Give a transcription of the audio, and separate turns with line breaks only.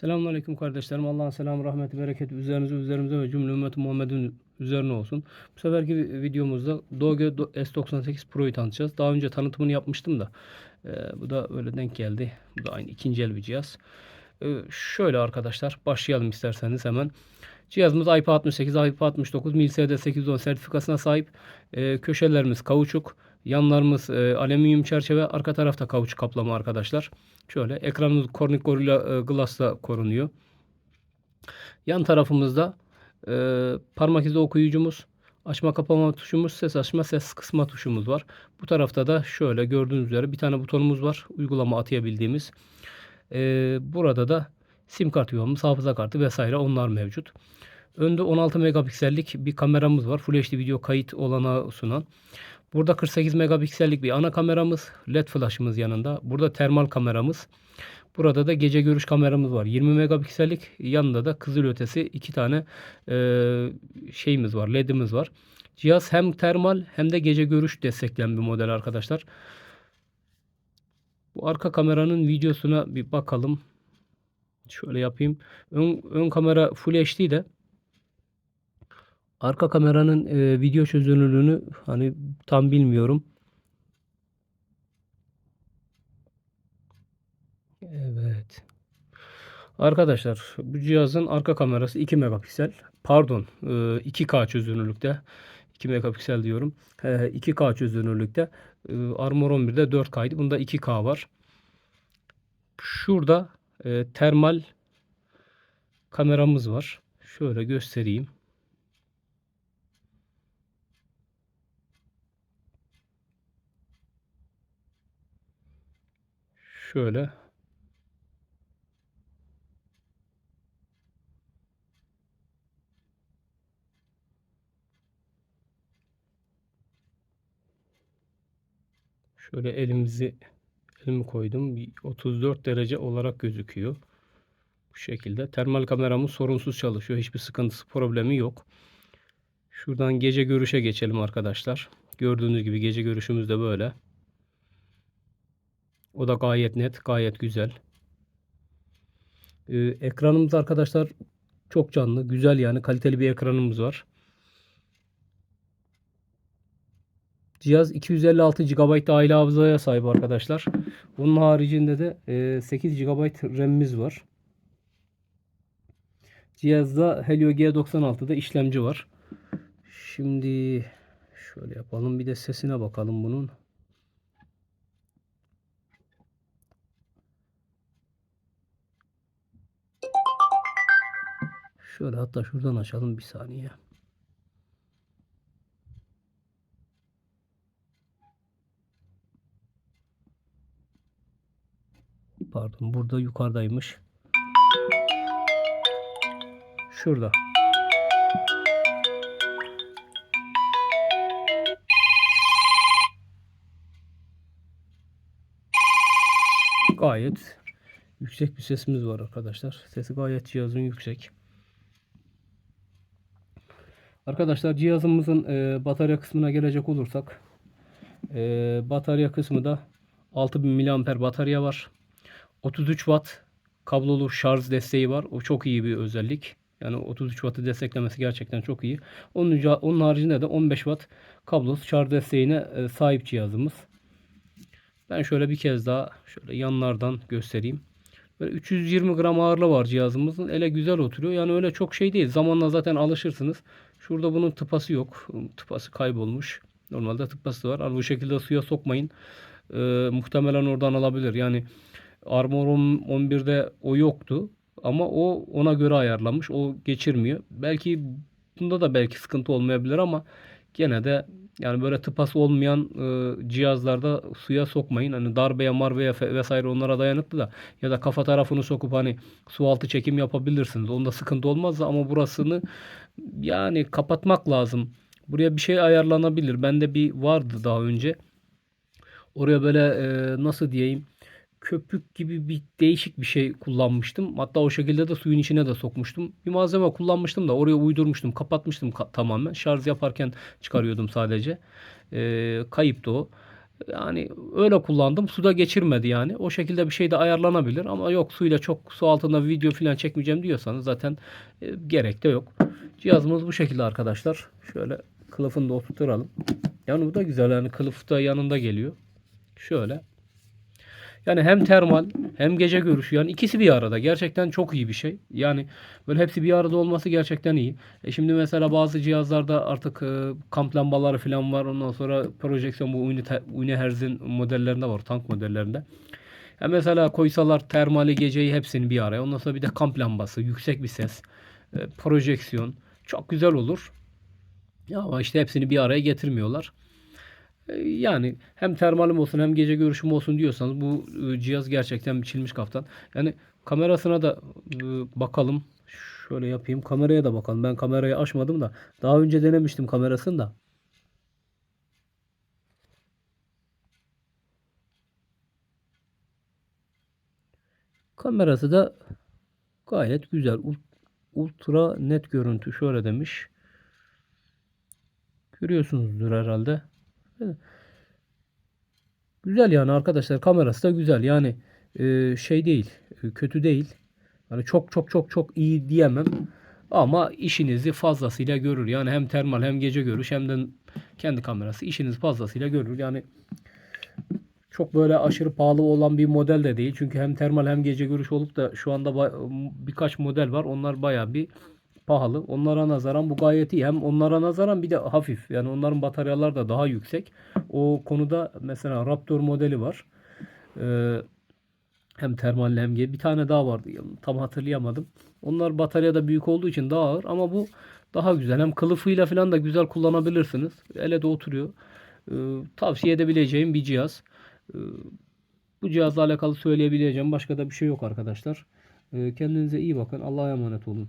Selamünaleyküm kardeşlerim. Allah'ın selamı, rahmeti, bereketi üzerinize, üzerimize ve cümle ümmeti Muhammed'in üzerine olsun. Bu seferki videomuzda Doge S98 Pro'yu tanıtacağız. Daha önce tanıtımını yapmıştım da. e, bu da öyle denk geldi. Bu da aynı ikinci el bir cihaz. E, şöyle arkadaşlar başlayalım isterseniz hemen. Cihazımız IP68, IP69, MIL-SD 810 sertifikasına sahip. E, köşelerimiz kauçuk. Yanlarımız e, alüminyum çerçeve. Arka tarafta kauçuk kaplama arkadaşlar. Şöyle ekranımız Corning Gorilla e, Glass'la korunuyor. Yan tarafımızda e, parmak izi okuyucumuz, açma kapama tuşumuz, ses açma, ses kısma tuşumuz var. Bu tarafta da şöyle gördüğünüz üzere bir tane butonumuz var. Uygulama atayabildiğimiz. E, burada da sim kart yuvamız, hafıza kartı vesaire onlar mevcut. Önde 16 megapiksellik bir kameramız var. Full HD video kayıt olanağı sunan. Burada 48 megapiksellik bir ana kameramız, led flash'ımız yanında. Burada termal kameramız. Burada da gece görüş kameramız var. 20 megapiksellik. Yanında da kızılötesi iki tane e, şeyimiz var, ledimiz var. Cihaz hem termal hem de gece görüş destekleyen bir model arkadaşlar. Bu arka kameranın videosuna bir bakalım. Şöyle yapayım. Ön, ön kamera Full HD de arka kameranın e, video çözünürlüğünü hani tam bilmiyorum. Evet. Arkadaşlar bu cihazın arka kamerası 2 megapiksel. Pardon e, 2K çözünürlükte. 2 megapiksel diyorum. E, 2K çözünürlükte. E, Armor 11'de 4K'ydı. Bunda 2K var. Şurada e, termal kameramız var. Şöyle göstereyim. Şöyle Şöyle elimizi elimi koydum. Bir 34 derece olarak gözüküyor. Bu şekilde. Termal kameramız sorunsuz çalışıyor. Hiçbir sıkıntısı, problemi yok. Şuradan gece görüşe geçelim arkadaşlar. Gördüğünüz gibi gece görüşümüz de böyle. O da gayet net, gayet güzel. Ee, ekranımız arkadaşlar çok canlı, güzel yani kaliteli bir ekranımız var. Cihaz 256 GB dahili hafızaya sahip arkadaşlar. Bunun haricinde de e, 8 GB RAM'imiz var. Cihazda Helio G96'da işlemci var. Şimdi şöyle yapalım. Bir de sesine bakalım bunun. Şöyle hatta şuradan açalım bir saniye. Pardon burada yukarıdaymış. Şurada. Gayet yüksek bir sesimiz var arkadaşlar. Sesi gayet cihazın yüksek. Arkadaşlar cihazımızın e, batarya kısmına gelecek olursak e, batarya kısmı da 6000 mAh batarya var. 33 watt kablolu şarj desteği var. O çok iyi bir özellik. Yani 33 wattı desteklemesi gerçekten çok iyi. Onun, onun haricinde de 15 watt kablosuz şarj desteğine e, sahip cihazımız. Ben şöyle bir kez daha şöyle yanlardan göstereyim. Böyle 320 gram ağırlığı var cihazımızın. Ele güzel oturuyor. Yani öyle çok şey değil. Zamanla zaten alışırsınız. Şurada bunun tıpası yok. Tıpası kaybolmuş. Normalde tıpası var. Yani bu şekilde suya sokmayın. Ee, muhtemelen oradan alabilir. Yani Armor 11'de o yoktu. Ama o ona göre ayarlanmış. O geçirmiyor. Belki bunda da belki sıkıntı olmayabilir ama gene de yani böyle tıpası olmayan e, cihazlarda suya sokmayın. Hani darbeye, marbeye vesaire onlara dayanıklı da ya da kafa tarafını sokup hani su altı çekim yapabilirsiniz. Onda sıkıntı olmaz ama burasını yani kapatmak lazım. Buraya bir şey ayarlanabilir. Bende bir vardı daha önce. Oraya böyle e, nasıl diyeyim köpük gibi bir değişik bir şey kullanmıştım. Hatta o şekilde de suyun içine de sokmuştum. Bir malzeme kullanmıştım da oraya uydurmuştum. Kapatmıştım ka- tamamen. Şarj yaparken çıkarıyordum sadece. E, kayıptı o. Yani öyle kullandım. Suda geçirmedi yani. O şekilde bir şey de ayarlanabilir ama yok suyla çok su altında video falan çekmeyeceğim diyorsanız zaten e, gerek de yok. Cihazımız bu şekilde arkadaşlar. Şöyle kılıfını da oturturalım. Yani bu da güzel yani kılıf da yanında geliyor. Şöyle. Yani hem termal hem gece görüşü yani ikisi bir arada. Gerçekten çok iyi bir şey. Yani böyle hepsi bir arada olması gerçekten iyi. E şimdi mesela bazı cihazlarda artık e, kamp lambaları falan var. Ondan sonra projeksiyon bu Uniherz'in modellerinde var. Tank modellerinde. Ya mesela koysalar termali geceyi hepsini bir araya. Ondan sonra bir de kamp lambası, yüksek bir ses, e, projeksiyon. Çok güzel olur. Ama işte hepsini bir araya getirmiyorlar. E, Yani hem termalim olsun hem gece görüşüm olsun diyorsanız bu e, cihaz gerçekten biçilmiş kaftan. Yani kamerasına da e, bakalım. Şöyle yapayım. Kameraya da bakalım. Ben kamerayı açmadım da. Daha önce denemiştim kamerasını da. Kamerası da gayet güzel. Ul- Ultra net görüntü şöyle demiş. Görüyorsunuzdur herhalde. Güzel yani arkadaşlar kamerası da güzel yani e, şey değil e, kötü değil. Yani çok çok çok çok iyi diyemem ama işinizi fazlasıyla görür. Yani hem termal hem gece görüş hem de kendi kamerası işinizi fazlasıyla görür. Yani çok böyle aşırı pahalı olan bir model de değil. Çünkü hem termal hem gece görüş olup da şu anda birkaç model var. Onlar bayağı bir pahalı. Onlara nazaran bu gayet iyi. Hem onlara nazaran bir de hafif. Yani onların bataryaları da daha yüksek. O konuda mesela Raptor modeli var. Ee, hem termalli hem ge- bir tane daha vardı. Tam hatırlayamadım. Onlar batarya da büyük olduğu için daha ağır ama bu daha güzel. Hem kılıfıyla falan da güzel kullanabilirsiniz. Ele de oturuyor. Ee, tavsiye edebileceğim bir cihaz. Ee, bu cihazla alakalı söyleyebileceğim başka da bir şey yok arkadaşlar. Ee, kendinize iyi bakın. Allah'a emanet olun.